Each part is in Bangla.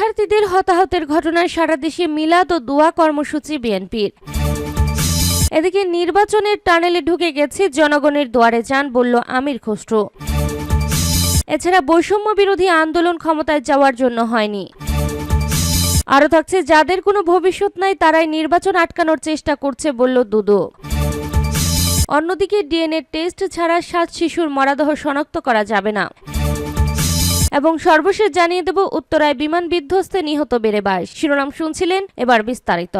শিক্ষার্থীদের হতাহতের ঘটনায় সারা দেশে মিলাদ ও দোয়া কর্মসূচি বিএনপির। এদিকে নির্বাচনের টানেলে ঢুকে গেছে জনগণের দুয়ারে যান, বলল আমির খসরু। এছাড়া বৈষম্য বিরোধী আন্দোলন ক্ষমতায় যাওয়ার জন্য হয়নি। আরও থাকছে, যাদের কোনো ভবিষ্যৎ নাই তারাই নির্বাচন আটকানোর চেষ্টা করছে, বলল দুদু। অন্যদিকে ডিএনএ টেস্ট ছাড়া সাত শিশুর মরাদেহ শনাক্ত করা যাবে না। এবং সর্বশেষ জানিয়ে দেব উত্তরায় বিমান বিধ্বস্তে নিহত বেড়ে বাইশ শিরোনাম শুনছিলেন এবার বিস্তারিত।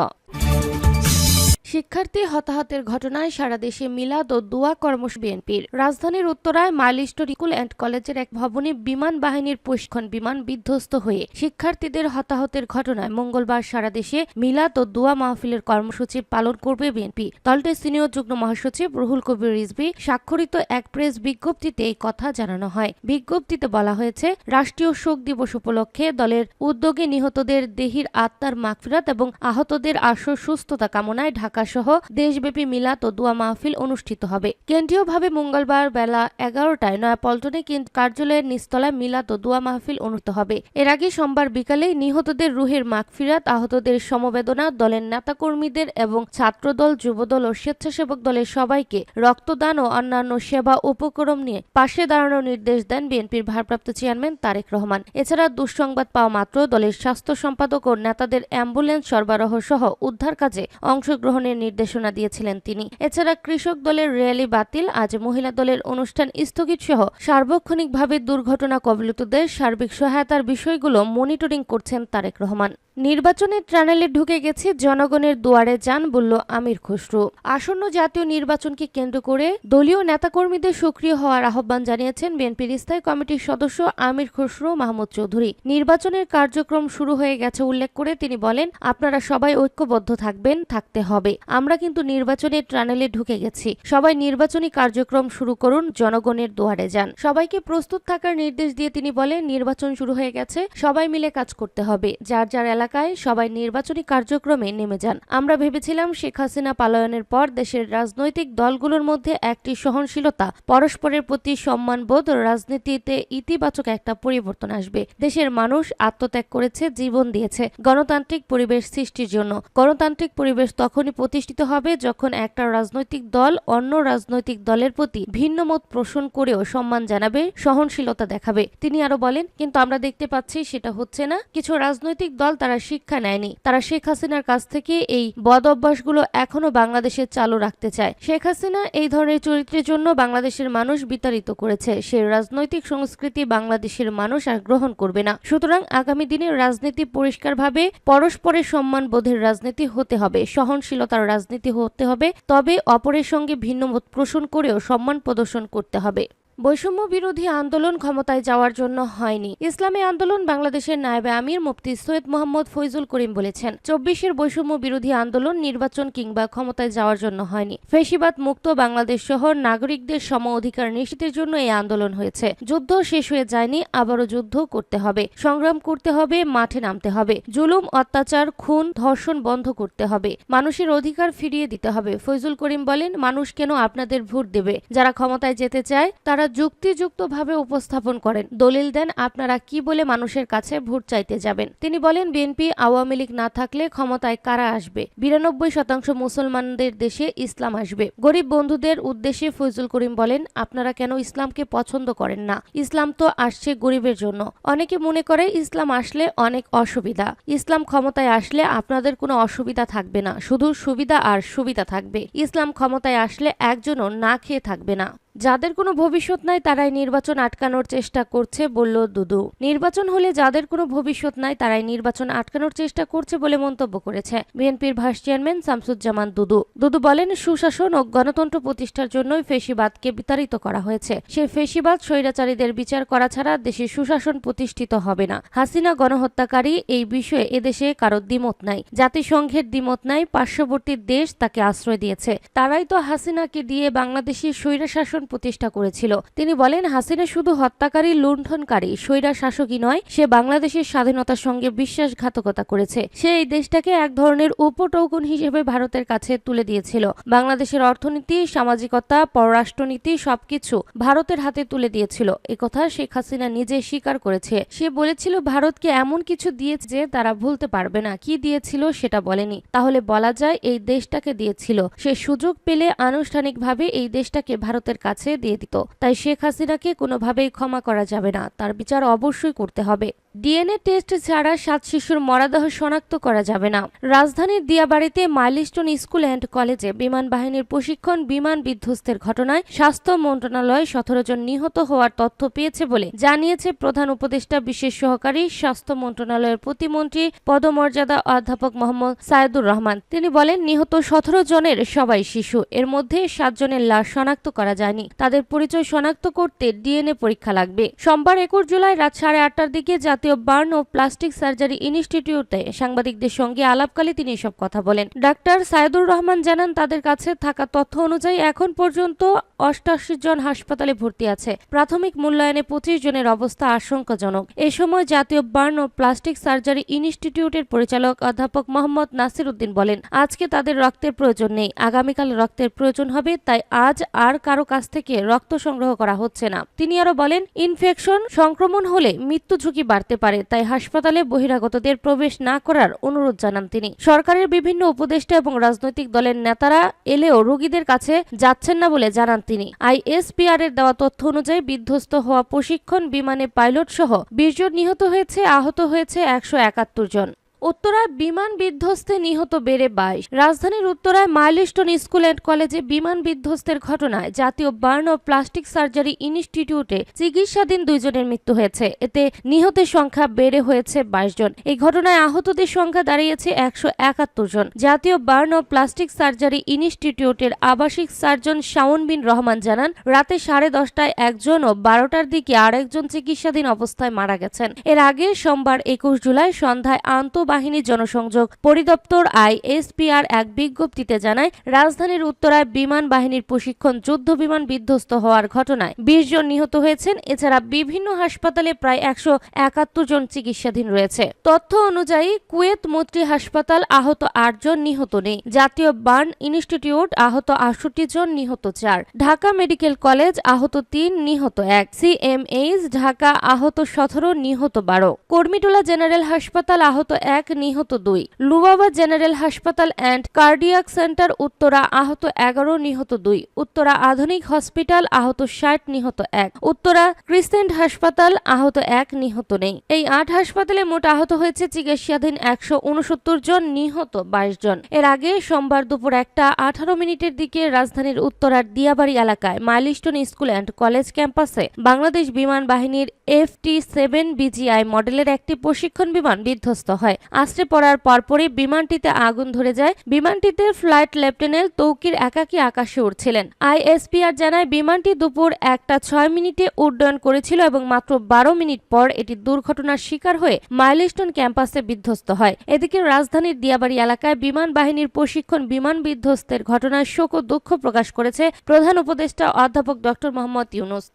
শিক্ষার্থী হতাহতের ঘটনায় সারা দেশে মিলাদ ও দোয়া কর্মস বিএনপির। রাজধানীর উত্তরায় মাইলিস্ট স্কুল অ্যান্ড কলেজের এক ভবনে বিমান বাহিনীর প্রশিক্ষণ বিমান বিধ্বস্ত হয়ে শিক্ষার্থীদের হতাহতের ঘটনায় মঙ্গলবার সারা দেশে মিলাদ ও দোয়া মাহফিলের কর্মসূচি পালন করবে বিএনপি। দলটির সিনিয়র যুগ্ম মহাসচিব রুহুল কবির রিজভি স্বাক্ষরিত এক প্রেস বিজ্ঞপ্তিতে এই কথা জানানো হয়। বিজ্ঞপ্তিতে বলা হয়েছে, রাষ্ট্রীয় শোক দিবস উপলক্ষে দলের উদ্যোগে নিহতদের দেহির আত্মার মাগফিরাত এবং আহতদের আশু সুস্থতা কামনায় ঢাকা সহ দেশব্যাপী মিলাদ ও দোয়া মাহফিল অনুষ্ঠিত হবে। কেন্দ্রীয়ভাবে মঙ্গলবার বেলা এগারোটায় নয়াপল্টনে কার্যালয়ের নিস্তলায় মিলাদ ও দোয়া মাহফিল অনুষ্ঠিত হবে। এর আগে সোমবার বিকালে নিহতদের রুহের মাগফিরাত, আহতদের সমবেদনা, দলের নেতাকর্মীদের এবং ছাত্রদল, যুবদল ও স্বেচ্ছাসেবক দলের সবাইকে রক্তদান ও অন্যান্য সেবা উপক্রম নিয়ে পাশে দাঁড়ানোর নির্দেশ দেন বিএনপির ভারপ্রাপ্ত চেয়ারম্যান তারেক রহমান। এছাড়া দুঃসংবাদ পাওয়া মাত্র দলের স্বাস্থ্য সম্পাদক ও নেতাদের অ্যাম্বুলেন্স সরবরাহ সহ উদ্ধার কাজে অংশগ্রহণের নির্দেশনা দিয়েছিলেন তিনি। এছাড়া কৃষক দলের র্যালি বাতিল, আজ মহিলা দলের অনুষ্ঠান স্থগিত সহ সার্বক্ষণিকভাবে দুর্ঘটনা কবলিতদের সার্বিক সহায়তার বিষয়গুলো মনিটরিং করছেন তারেক রহমান। নির্বাচনের ট্রানেলে ঢুকে গেছে জনগণের দুয়ারে যান, বলল আমির খসরু। আসন্ন জাতীয় নির্বাচনকে কেন্দ্র করে দলীয় নেতাকর্মীদের সক্রিয় হওয়ার আহ্বান জানিয়েছেন বিএনপির স্থায়ী কমিটির সদস্য আমির খসরু মাহমুদ চৌধুরী। নির্বাচনের কার্যক্রম শুরু হয়ে গেছে উল্লেখ করে তিনি বলেন, আপনারা সবাই ঐক্যবদ্ধ থাকবেন, থাকতে হবে। আমরা কিন্তু নির্বাচনের ট্রানেলে ঢুকে গেছি। সবাই নির্বাচনী কার্যক্রম শুরু করুন, জনগণের দুয়ারে যান। সবাইকে প্রস্তুত থাকার নির্দেশ দিয়ে তিনি বলেন, নির্বাচন শুরু হয়ে গেছে, সবাই মিলে কাজ করতে হবে। যার যার এলাকায় সবাই নির্বাচনী কার্যক্রমে নেমে যান। আমরা ভেবেছিলাম শেখ হাসিনা পালায়নের পর দেশের রাজনৈতিক দলগুলোর মধ্যে একটি সহনশীলতা, পরস্পরের প্রতি সম্মানবোধ রাজনীতিতে ইতিবাচক একটা পরিবর্তন আসবে। দেশের মানুষ আত্মত্যাগ করেছে, জীবন দিয়েছে, গণতান্ত্রিক পরিবেশ সৃষ্টির জন্য। গণতান্ত্রিক পরিবেশ তখনই প্রতিষ্ঠিত হবে যখন একটা রাজনৈতিক দল অন্য রাজনৈতিক দলের প্রতি ভিন্ন মত পোষণ করেও সম্মান জানাবে, সহনশীলতা দেখাবে। তিনি আরও বলেন, কিন্তু আমরা দেখতে পাচ্ছি সেটা হচ্ছে না। কিছু রাজনৈতিক দল তারা শিক্ষা নেয়নি। তারা শেখ হাসিনার কাছ থেকে এই বদ অভ্যাসগুলো এখনও বাংলাদেশে চালু রাখতে চায়। শেখ হাসিনা এই ধরনের চরিত্রের জন্য বাংলাদেশের মানুষ বিতাড়িত করেছে। সে রাজনৈতিক সংস্কৃতি বাংলাদেশের মানুষ আর গ্রহণ করবে না। সুতরাং আগামী দিনে রাজনীতি পরিষ্কারভাবে পরস্পরের সম্মান বোধের রাজনীতি হতে হবে। সহনশীলতার রাজনীতি হতে হবে। তবে অপরের সঙ্গে ভিন্ন মত পোষণ করেও সম্মান প্রদর্শন করতে হবে। বৈষম্য বিরোধী আন্দোলন ক্ষমতায় যাওয়ার জন্য হয়নি। ইসলামী আন্দোলন বাংলাদেশের নায়েবে আমির মুফতি সৈয়দ মোহাম্মদ ফৈজুল করিম বলেছেন, চব্বিশের বৈষম্য বিরোধী আন্দোলন নির্বাচন কিংবা ক্ষমতায় যাওয়ার জন্য হয়নি। ফেসিবাদ মুক্ত বাংলাদেশ সহ নাগরিকদের সম অধিকার নিশ্চিতের জন্য এই আন্দোলন হয়েছে। যুদ্ধ শেষ হয়ে যায়নি, আবারও যুদ্ধ করতে হবে। সংগ্রাম করতে হবে, মাঠে নামতে হবে। জুলুম, অত্যাচার, খুন, ধর্ষণ বন্ধ করতে হবে। মানুষের অধিকার ফিরিয়ে দিতে হবে। ফৈজুল করিম বলেন, মানুষ কেন আপনাদের ভোট দেবে? যারা ক্ষমতায় যেতে চায়, তারা যুক্তিযুক্তভাবে উপস্থাপন করেন। দলিল দেন, আপনারা কি বলে মানুষের কাছে ভোট চাইতে যাবেন? তিনি বলেন, বিএনপি আওয়ামী লীগ না থাকলে ক্ষমতায় কারা আসবে? বিরানব্বই শতাংশ মুসলমানদের দেশে ইসলাম আসবে। গরিব বন্ধুদের উদ্দেশ্যে ফৈজুল করিম বলেন, আপনারা কেন ইসলামকে পছন্দ করেন না? ইসলাম তো আসছে গরিবের জন্য। অনেকে মনে করে ইসলাম আসলে অনেক অসুবিধা। ইসলাম ক্ষমতায় আসলে আপনাদের কোনো অসুবিধা থাকবে না। শুধু সুবিধা আর সুবিধা থাকবে। ইসলাম ক্ষমতায় আসলে একজনও না খেয়ে থাকবে না। যাদের কোনো ভবিষ্যৎ নাই তারাই নির্বাচন আটকানোর চেষ্টা করছে বলল দুদু। নির্বাচন হলে যাদের কোনো ভবিষ্যৎ নাই তারাই নির্বাচন আটকানোর চেষ্টা করছে বলে মন্তব্য করেছে বিএনপির ভাইস চেয়ারম্যান শামসুজ্জামান দুদু। দুদু বলেন, সুশাসন ও গণতন্ত্র প্রতিষ্ঠার জন্যই ফেসিবাদকে বিতাড়িত করা হয়েছে। সেই ফেসিবাদ, স্বৈরাচারীদের বিচার করা ছাড়া দেশে সুশাসন প্রতিষ্ঠিত হবে না। হাসিনা গণহত্যাকারী এই বিষয়ে এদেশে কারও দ্বিমত নাই। জাতিসংঘের দ্বিমত নাই, পার্শ্ববর্তী দেশ তাকে আশ্রয় দিয়েছে। তারাই তো হাসিনাকে দিয়ে বাংলাদেশের স্বৈরাশাসন প্রতিষ্ঠা করেছিল। তিনি বলেন, হাসিনা শুধু হত্যাকারী, লুণ্ঠনকারী, স্বৈরা শাসকই নয়, সে বাংলাদেশের স্বাধীনতার সঙ্গে বিশ্বাসঘাতকতা করেছে। সে এই দেশটাকে এক ধরনের উপটৌকন হিসেবে ভারতের কাছে তুলে দিয়েছিল। বাংলাদেশের অর্থনীতি, সামাজিকতা, পররাষ্ট্রনীতি সবকিছু ভারতের হাতে তুলে দিয়েছিল। একথা শেখ হাসিনা নিজে স্বীকার করেছে। সে বলেছিল, ভারতকে এমন কিছু দিয়েছে যে তারা ভুলতে পারবে না। কি দিয়েছিল সেটা বলেনি। তাহলে বলা যায়, এই দেশটাকে দিয়েছিল। সে সুযোগ পেলে আনুষ্ঠানিকভাবে এই দেশটাকে ভারতের কাছে দিয়ে দিত। তাই শেখ হাসিনাকে কোনোভাবেই ক্ষমা করা যাবে না। তার বিচার অবশ্যই করতে হবে। ডিএনএ টেস্ট ছাড়া সাত শিশুর মরাদেহ শনাক্ত করা যাবে না। রাজধানীর দিয়াবাড়িতে মাইলস্টোন স্কুল অ্যান্ড কলেজে বিমান বাহিনীর প্রশিক্ষণ, বিমান বিধ্বস্তের ঘটনায় স্বাস্থ্য মন্ত্রণালয় সতেরো জন নিহত হওয়ার তথ্য পেয়েছে বলে জানিয়েছে প্রধান উপদেষ্টা, বিশেষ সহকারী স্বাস্থ্য মন্ত্রণালয়ের প্রতিমন্ত্রী, পদমর্যাদা অধ্যাপক মোহাম্মদ সায়েদুর রহমান। তিনি বলেন, নিহত সতেরো জনের সবাই শিশু, এর মধ্যে সাতজনের লাশ শনাক্ত করা যায়নি। তাদের পরিচয় শনাক্ত করতে ডিএনএ পরীক্ষা লাগবে। সোমবার একুশ জুলাই রাত সাড়ে আটটার দিকে জাতীয় বার্ন ও প্লাস্টিক সার্জারি ইনস্টিটিউটে সাংবাদিকদের সঙ্গে আলাপকালে তিনি এসব কথা বলেন। ডাক্তার সায়েদুর রহমান জানান, তাদের কাছে থাকা তথ্য অনুযায়ী এখন পর্যন্ত অষ্টাশি জন হাসপাতালে ভর্তি আছে। প্রাথমিক মূল্যায়নে পঁচিশ জনের অবস্থা আশঙ্কাজনক। এ সময় জাতীয় বার্ন ও প্লাস্টিক সার্জারি ইনস্টিটিউটের পরিচালক অধ্যাপক মোহাম্মদ নাসির উদ্দিন বলেন, আজকে তাদের রক্তের প্রয়োজন নেই। আগামীকাল রক্তের প্রয়োজন হবে, তাই আজ আর কারও কাছ থেকে রক্ত সংগ্রহ করা হচ্ছে না। তিনি আরও বলেন, ইনফেকশন সংক্রমণ হলে মৃত্যু ঝুঁকি বাড়তে পারে, তাই হাসপাতালে বহিরাগতদের প্রবেশ না করার অনুরোধ জানান তিনি। সরকারের বিভিন্ন উপদেষ্টা এবং রাজনৈতিক দলের নেতারা এলেও রোগীদের কাছে যাচ্ছেন না বলে জানান তিনি। আইএসপিআর এর দেওয়া তথ্য অনুযায়ী বিধ্বস্ত হওয়া প্রশিক্ষণ, বিমানে পাইলট সহ বিশ জন নিহত হয়েছে, আহত হয়েছে একশো একাত্তর জন। উত্তরায় বিমান বিধ্বস্তে নিহত বেড়ে বাইশ। রাজধানীর উত্তরায় মাইলস্টোন স্কুল অ্যান্ড কলেজে বিমান বিধ্বস্তের ঘটনায় জাতীয় বার্ন ও প্লাস্টিক সার্জারি ইনস্টিটিউটে চিকিৎসাধীন দুইজনের মৃত্যু হয়েছে। এতে নিহতের সংখ্যা বেড়ে হয়েছে বাইশ জন। এই ঘটনায় আহতদের সংখ্যা দাঁড়িয়েছে একশো একাত্তর জন। জাতীয় বার্ন ও প্লাস্টিক সার্জারি ইনস্টিটিউটের আবাসিক সার্জন শাওন বিন রহমান জানান, রাতে সাড়ে দশটায় একজন ও বারোটার দিকে আরেকজন চিকিৎসাধীন অবস্থায় মারা গেছেন। এর আগে সোমবার একুশ জুলাই সন্ধ্যায় আন্তঃবাহিনী জনসংযোগ পরিদপ্তর আইএসপিআর এক বিজ্ঞপ্তিতে জানায়, রাজধানীর উত্তরায় বিমান বাহিনীর প্রশিক্ষণ যুদ্ধ বিমান বিধ্বস্ত হওয়ার ঘটনায় বিশ জন নিহত হয়েছেন। এছাড়া বিভিন্ন হাসপাতালে প্রায় একশো একাত্তর জন চিকিৎসাধীন রয়েছে। তথ্য অনুযায়ী, কুয়েত মৈত্রী হাসপাতাল আহত আটজন নিহত নেই। জাতীয় বার্ন ইনস্টিটিউট আহত আটষট্টি জন নিহত চার। ঢাকা মেডিকেল কলেজ আহত তিন, নিহত এক। সিএমএইচ ঢাকা আহত সতেরো, নিহত বারো। কর্মীটোলা জেনারেল হাসপাতাল আহত এক নিহত দুই। লুবাবা জেনারেল হাসপাতাল অ্যান্ড কার্ডিয়াক সেন্টার উত্তরা আহত এগারো, নিহত দুই। উত্তরা আধুনিক হসপিটাল আহত ষাট, নিহত এক। উত্তরা ক্রিসেন্ট হাসপাতাল আহত এক, নিহত নেই। এই আট হাসপাতালে মোট আহত হয়েছে চিকিৎসাধীন একশো উনসত্তর জন, নিহত বাইশ জন। এর আগে সোমবার দুপুর একটা আঠারো মিনিটের দিকে রাজধানীর উত্তরার দিয়াবাড়ি এলাকায় মাইলস্টোন স্কুল অ্যান্ড কলেজ ক্যাম্পাসে বাংলাদেশ বিমান বাহিনীর এফ টি সেভেন বিজিআই মডেলের একটি প্রশিক্ষণ বিমান বিধ্বস্ত হয়। আশ্রে পড়ার পরপরই বিমানটিতে আগুন ধরে যায়। বিমানটিতে ফ্লাইট লেফটেন্যান্ট তৌকির একাকী আকাশে উড়ছিলেন। আইএসপিআর জানায়, বিমানটি দুপুর একটা ছয় মিনিটে উড্ডয়ন করেছিল এবং মাত্র বারো মিনিট পর এটি দুর্ঘটনার শিকার হয়ে মাইলস্টোন ক্যাম্পাসে বিধ্বস্ত হয়। এদিকে রাজধানীর দিয়াবাড়ি এলাকায় বিমান বাহিনীর প্রশিক্ষণ বিমান বিধ্বস্তের ঘটনায় শোক ও দুঃখ প্রকাশ করেছে প্রধান উপদেষ্টা অধ্যাপক ডক্টর মোহাম্মদ ইউনুস।